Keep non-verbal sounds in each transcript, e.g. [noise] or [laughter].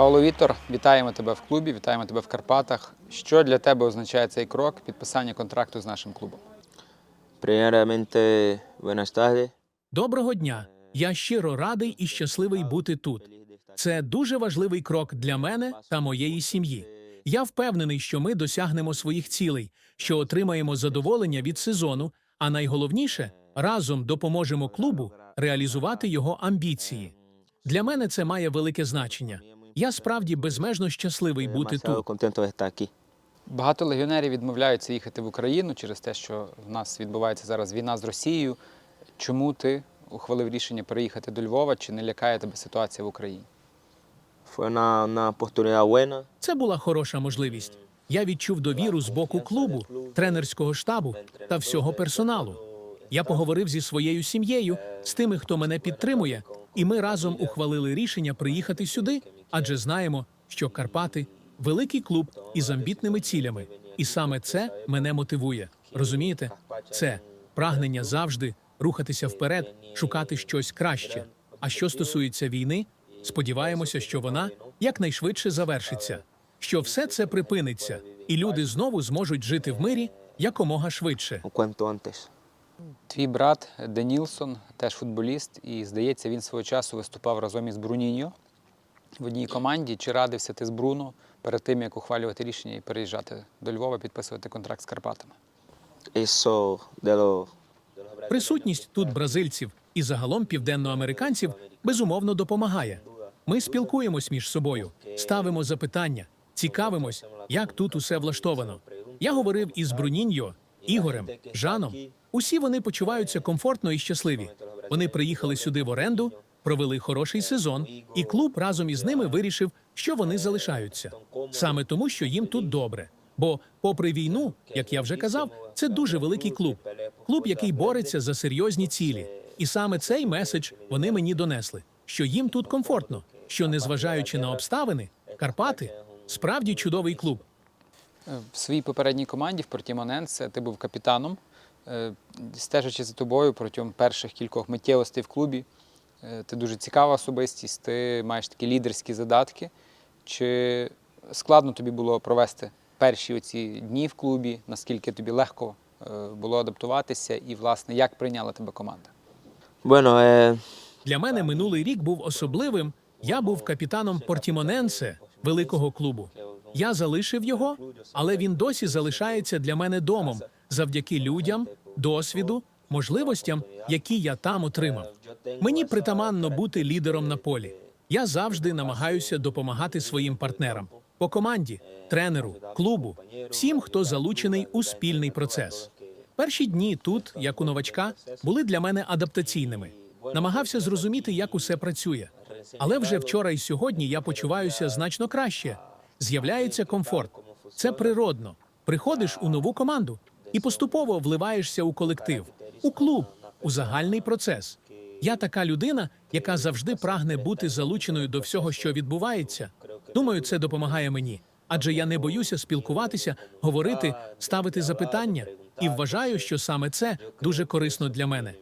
Павло Вітор, вітаємо тебе в клубі, вітаємо тебе в Карпатах. Що для тебе означає цей крок підписання контракту з нашим клубом? Primeramente, buenas tardes. Доброго дня! Я щиро радий і щасливий бути тут. Це дуже важливий крок для мене та моєї сім'ї. Я впевнений, що ми досягнемо своїх цілей, що отримаємо задоволення від сезону, а найголовніше разом допоможемо клубу реалізувати його амбіції. Для мене це має велике значення. Я справді безмежно щасливий бути тут. Багато легіонерів відмовляються їхати в Україну через те, що в нас відбувається зараз війна з Росією. Чому ти ухвалив рішення переїхати до Львова? Чи не лякає тебе ситуація в Україні? Це була хороша можливість. Я відчув довіру з боку клубу, тренерського штабу та всього персоналу. Я поговорив зі своєю сім'єю, з тими, хто мене підтримує, і ми разом ухвалили рішення приїхати сюди, адже знаємо, що Карпати великий клуб із амбітними цілями, і саме це мене мотивує. Розумієте? Це прагнення завжди рухатися вперед, шукати щось краще. А що стосується війни, сподіваємося, що вона якнайшвидше завершиться, що все це припиниться, і люди знову зможуть жити в мирі якомога швидше. Твій брат Денілсон теж футболіст, і здається, він свого часу виступав разом із Бруніньо в одній команді. Чи радився ти з Бруно перед тим, як ухвалювати рішення і переїжджати до Львова, підписувати контракт з Карпатами? Присутність тут бразильців і загалом південноамериканців безумовно допомагає. Ми спілкуємось між собою, ставимо запитання, цікавимось, як тут усе влаштовано. Я говорив із Бруніньо, Ігорем, Жаном. Усі вони почуваються комфортно і щасливі. Вони приїхали сюди в оренду, провели хороший сезон, і клуб разом із ними вирішив, що вони залишаються саме тому, що їм тут добре. Бо, попри війну, як я вже казав, це дуже великий клуб. Клуб, який бореться за серйозні цілі. І саме цей меседж вони мені донесли, що їм тут комфортно, що, незважаючи на обставини, Карпати справді чудовий клуб. Е, В своїй попередній команді в Портімоненце ти був капітаном. Е, Стежачи за тобою протягом перших кількох миттєвостей в клубі, ти дуже цікава особистість, ти маєш такі лідерські задатки. Чи складно тобі було провести перші оці дні в клубі? Наскільки тобі легко е, було адаптуватися, і, власне, як прийняла тебе команда? Bueno, eh, Для мене минулий рік був особливим. Я був капітаном Портімоненсе, великого клубу. Я залишив його, але він досі залишається для мене домом завдяки людям, досвіду, можливостям, які я там отримав. Мені притаманно бути лідером на полі. Я завжди намагаюся допомагати своїм партнерам по команді, тренеру, клубу, всім, хто залучений у спільний процес. Перші дні тут, як у новачка, були для мене адаптаційними. Намагався зрозуміти, як усе працює. Але вже вчора і сьогодні я почуваюся значно краще. З'являється комфорт. Це природно. Приходиш у нову команду і поступово вливаєшся у колектив, у клуб, у загальний процес. Я така людина, яка завжди прагне бути залученою до всього, що відбувається. Думаю, це допомагає мені, адже я не боюся спілкуватися, говорити, ставити запитання, і вважаю, що саме це дуже корисно для мене.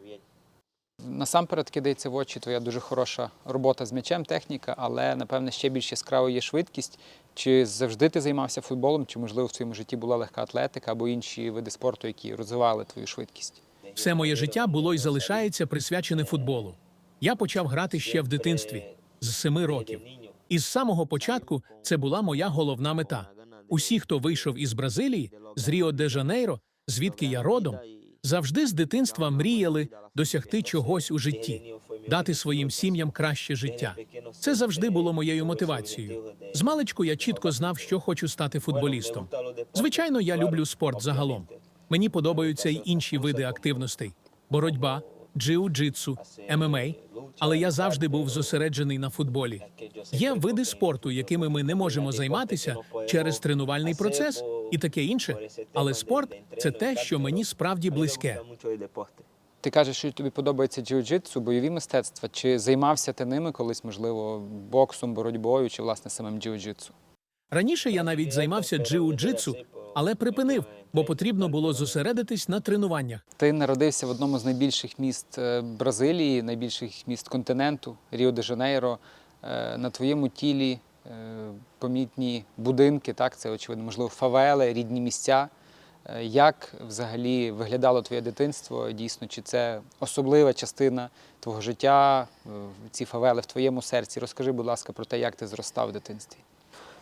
Насамперед кидається в очі твоя дуже хороша робота з м'ячем, техніка, але напевне ще більш яскравою є швидкість. Чи завжди ти займався футболом, чи можливо в своєму житті була легка атлетика або інші види спорту, які розвивали твою швидкість? Все моє життя було і залишається присвячене футболу. Я почав грати ще в дитинстві з семи років. І з самого початку це була моя головна мета. Усі, хто вийшов із Бразилії, з Ріо де Жанейро, звідки я родом, завжди з дитинства мріяли досягти чогось у житті, дати своїм сім'ям краще життя. Це завжди було моєю мотивацією. З маличку я чітко знав, що хочу стати футболістом. Звичайно, я люблю спорт загалом. Мені подобаються й інші види активностей: боротьба, джиу-джитсу, ММА, але я завжди був зосереджений на футболі. Є види спорту, якими ми не можемо займатися через тренувальний процес і таке інше. Але спорт це те, що мені справді близьке. Ти кажеш, що тобі подобається джиу-джитсу, бойові мистецтва. Чи займався ти ними колись, можливо, боксом, боротьбою, чи власне самим джиу-джитсу? Раніше я навіть займався джиу-джитсу, але припинив, бо потрібно було зосередитись на тренуваннях. Ти народився в одному з найбільших міст е, Бразилії, найбільших міст континенту Ріо де Жанейро. Е, На твоєму тілі помітні будинки, так, це очевидно, можливо, фавели, рідні місця. Е, Як взагалі виглядало твоє дитинство? Дійсно, чи це особлива частина твого життя, е, ці фавели в твоєму серці? Розкажи, будь ласка, про те, як ти зростав в дитинстві.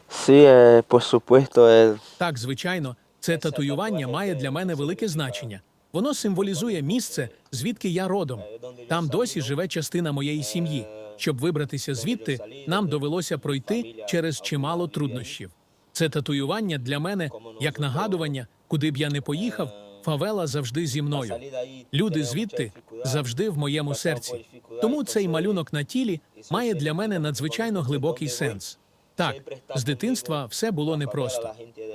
Sí, eh, por supuesto, eh, Так, звичайно, це татуювання має для мене велике значення. Воно символізує місце, звідки я родом. Там досі живе частина моєї сім'ї. Щоб вибратися звідти, нам довелося пройти через чимало труднощів. Це татуювання для мене як нагадування, куди б я не поїхав, фавела завжди зі мною. Люди звідти завжди в моєму серці. Тому цей малюнок на тілі має для мене надзвичайно глибокий сенс. Так, з дитинства все було непросто.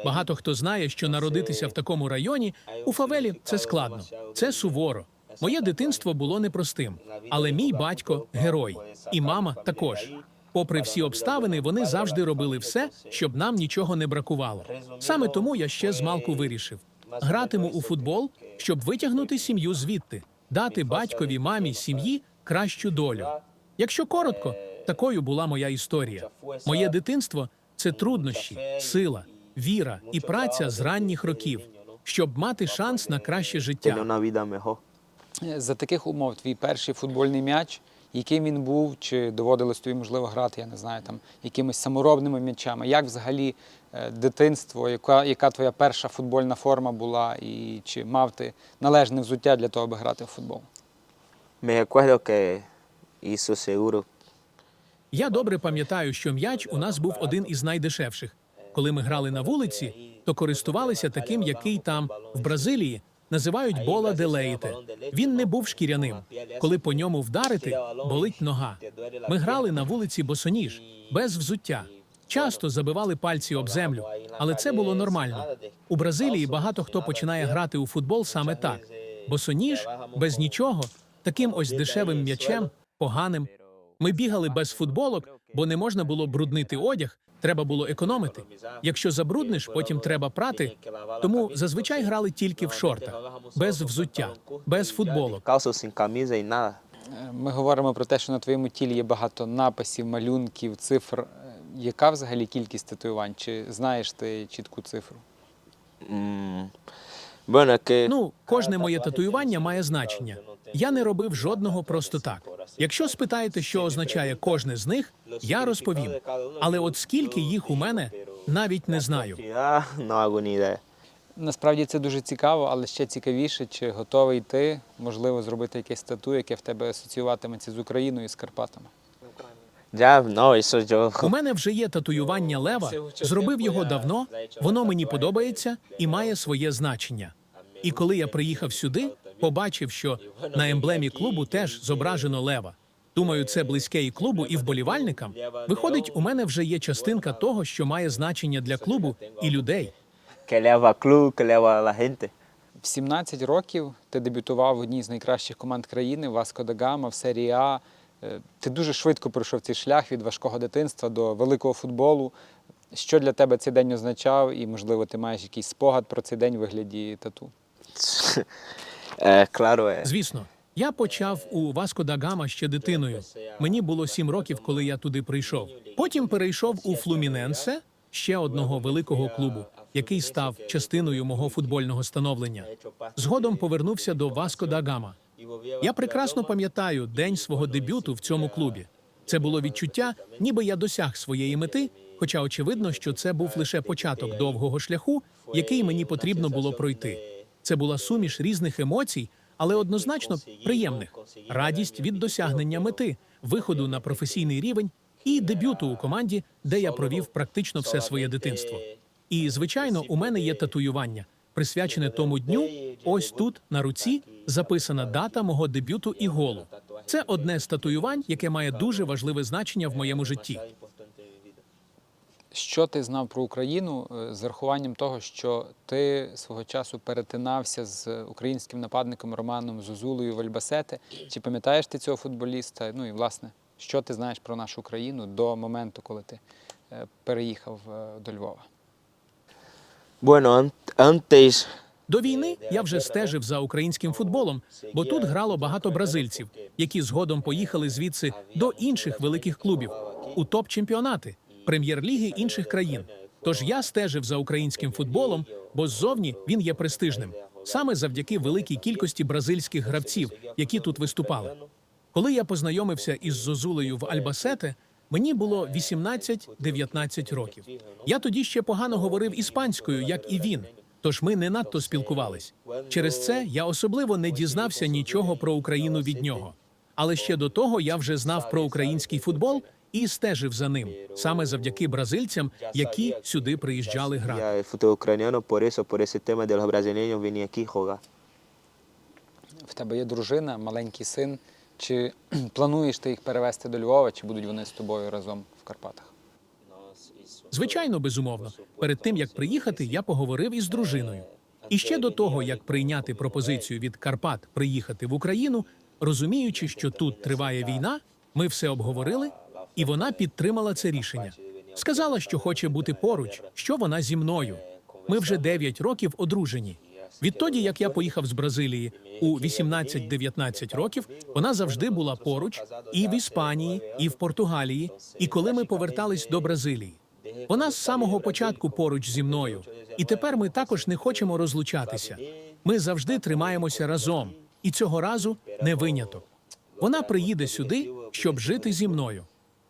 Багато хто знає, що народитися в такому районі у фавелі це складно, це суворо. Моє дитинство було непростим, але мій батько герой, і мама також. Попри всі обставини, вони завжди робили все, щоб нам нічого не бракувало. Саме тому я ще з малку вирішив гратиму у футбол, щоб витягнути сім'ю звідти, дати батькові, мамі, сім'ї кращу долю. Якщо коротко, такою була моя історія. Моє дитинство це труднощі, сила, віра і праця з ранніх років, щоб мати шанс на краще життя. Е, За таких умов твій перший футбольний м'яч, яким він був, чи доводилось тобі, можливо, грати, я не знаю, там якимись саморобними м'ячами. Як взагалі е, дитинство, яка, яка твоя перша футбольна форма була, і чи мав ти належне взуття для того, аби грати в футбол? Me recuerdo que hizo seguro Я добре пам'ятаю, що м'яч у нас був один із найдешевших. Коли ми грали на вулиці, то користувалися таким, який там в Бразилії називають бола де лейте. Він не був шкіряним. Коли по ньому вдарити, болить нога. Ми грали на вулиці босоніж, без взуття. Часто забивали пальці об землю, але це було нормально. У Бразилії багато хто починає грати у футбол саме так: босоніж, без нічого, таким ось дешевим м'ячем, поганим. Ми бігали без футболок, бо не можна було бруднити одяг, треба було економити. Якщо забрудниш, потім треба прати. Тому зазвичай грали тільки в шортах, без взуття, без футболок. Е, Ми говоримо про те, що на твоєму тілі є багато написів, малюнків, цифр. Е, Яка взагалі кількість татуювань? Чи знаєш ти чітку цифру? Ну, кожне моє татуювання має значення. Я не робив жодного просто так. Якщо спитаєте, що означає кожне з них, я розповім. Але от скільки їх у мене, навіть не знаю. Насправді це дуже цікаво, але ще цікавіше, чи готовий ти, можливо, зробити якесь тату, яке в тебе асоціюватиметься з Україною і з Карпатами. У мене вже є татуювання лева, зробив його давно, воно мені подобається і має своє значення. І коли я приїхав сюди, побачив, що на емблемі клубу теж зображено лева. Думаю, це близьке і клубу, і вболівальникам. Виходить, у мене вже є частинка того, що має значення для клубу і людей. В 17 років ти дебютував в одній з найкращих команд країни Васко да Гама в серії А. Е, Ти дуже швидко пройшов цей шлях від важкого дитинства до великого футболу. Що для тебе цей день означав, і, можливо, ти маєш якийсь спогад про цей день у вигляді тату? [laughs] Eh, eh, Звісно, я почав у Васко да Гама ще дитиною. Мені було сім років, коли я туди прийшов. Потім перейшов у Флуміненсе, ще одного великого клубу, який став частиною мого футбольного становлення. Згодом повернувся до Васко да Гама. Я прекрасно пам'ятаю день свого дебюту в цьому клубі. Це було відчуття, ніби я досяг своєї мети, хоча очевидно, що це був лише початок довгого шляху, який мені потрібно було пройти. Це була суміш різних емоцій, але однозначно приємних: радість від досягнення мети, виходу на професійний рівень і дебюту у команді, де я провів практично все своє дитинство. І звичайно, у мене є татуювання, присвячене тому дню. Ось тут на руці записана дата мого дебюту і голу. Це одне з татуювань, яке має дуже важливе значення в моєму житті. Що ти знав про Україну е, з рахуванням того, що ти свого часу перетинався з українським нападником Романом Зозулею в Альбасете? Чи пам'ятаєш ти цього футболіста? Ну і власне, що ти знаєш про нашу країну до моменту, коли ти е, переїхав е, до Львова? Bueno, До війни я вже стежив за українським футболом, бо тут грало багато бразильців, які згодом поїхали звідси до інших великих клубів у топ-чемпіонати. прем'єр-ліги інших країн. Тож я стежив за українським футболом, бо ззовні він є престижним, саме завдяки великій кількості бразильських гравців, які тут виступали. Коли я познайомився із Зозулею в Альбасете, мені було 18-19 років. Я тоді ще погано говорив іспанською, як і він. Тож ми не надто спілкувались. Через це я особливо не дізнався нічого про Україну від нього. Але ще до того я вже знав про український футбол і стежив за ним саме завдяки бразильцям, які сюди приїжджали грати. В тебе є дружина, маленький син. Чи [clears throat] плануєш ти їх перевезти до Львова, чи будуть вони з тобою разом в Карпатах? Звичайно, безумовно. Перед тим як приїхати, я поговорив із дружиною. І ще до того, як прийняти пропозицію від Карпат приїхати в Україну, розуміючи, що тут триває війна, ми все обговорили, і вона підтримала це рішення. Сказала, що хоче бути поруч, що вона зі мною. Ми вже 9 років одружені. Відтоді, як я поїхав з Бразилії у 18-19 років, вона завжди була поруч і в Іспанії, і в Португалії, і коли ми повертались до Бразилії. Вона з самого початку поруч зі мною, і тепер ми також не хочемо розлучатися. Ми завжди тримаємося разом, і цього разу не виняток. Вона приїде сюди, щоб жити зі мною.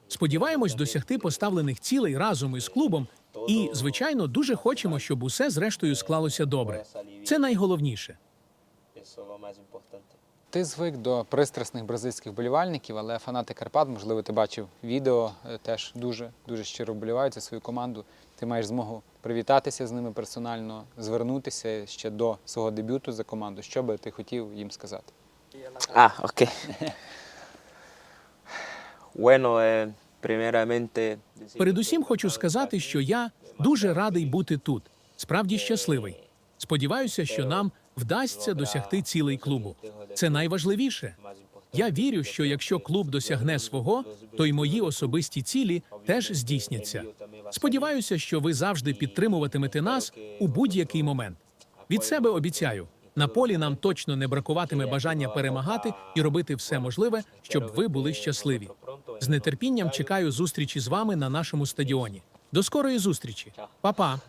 Сподіваємось досягти поставлених цілей разом із клубом, і, звичайно, дуже хочемо, щоб усе зрештою склалося добре. Це найголовніше. Ти звик до пристрасних бразильських болівальників, але фанати Карпат, можливо, ти бачив відео, е, теж дуже дуже щиро вболівають за свою команду. Ти маєш змогу привітатися з ними персонально, звернутися ще до свого дебюту за команду. Що би ти хотів їм сказати? [laughs] Ah, ok. [laughs] bueno, eh, Передусім хочу сказати, що я дуже радий бути тут. Справді щасливий. Сподіваюся, що нам вдасться досягти цілей клубу. Це найважливіше. Я вірю, що якщо клуб досягне свого, то й мої особисті цілі теж здійсняться. Сподіваюся, що ви завжди підтримуватимете нас у будь-який момент. Від себе обіцяю, на полі нам точно не бракуватиме бажання перемагати і робити все можливе, щоб ви були щасливі. З нетерпінням чекаю зустрічі з вами на нашому стадіоні. До скорої зустрічі, Па-па!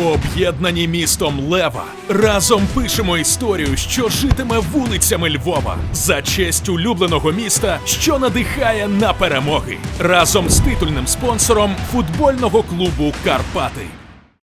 Об'єднані містом Лева разом пишемо історію, що житиме вулицями Львова за честь улюбленого міста, що надихає на перемоги разом з титульним спонсором футбольного клубу Карпати.